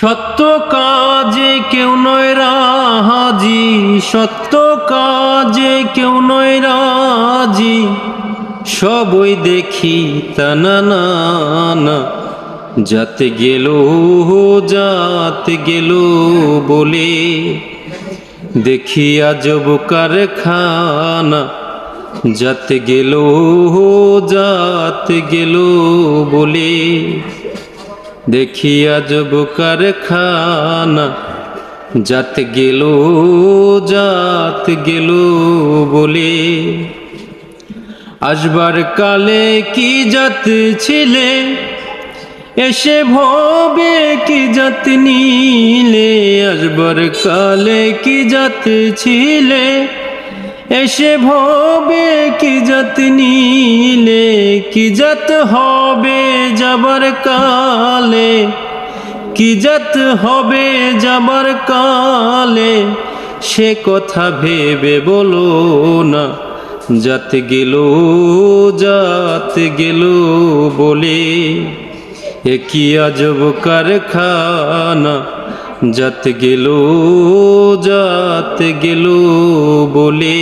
সত্য কাজে কেউ নয় রাজি, সত্য কাজে কেউ নয় রাজি। সবই দেখি তানা না না। যাতে গেল যাতে গেল বলে। দেখি আজব কারখানা। যাতে গেল যাতে গেল বলে। দেখি আজব কারখানা, যাতে গেল, যাত গেল বলে। আসবার কালে কি জাত ছিলে, এসে ভবে কি জাত নিলে। আসবার কালে কি জাত ছিলে, এসে ভবে কি জাত নিলে, কি জাত হবে? যাবার কালে? কি হবে যাবার কালে? সে কথা ভেবে বলো না যাত গেল যাত গেল বলে। একই আজব কারখানা যাত গেল যাত গেল বলে।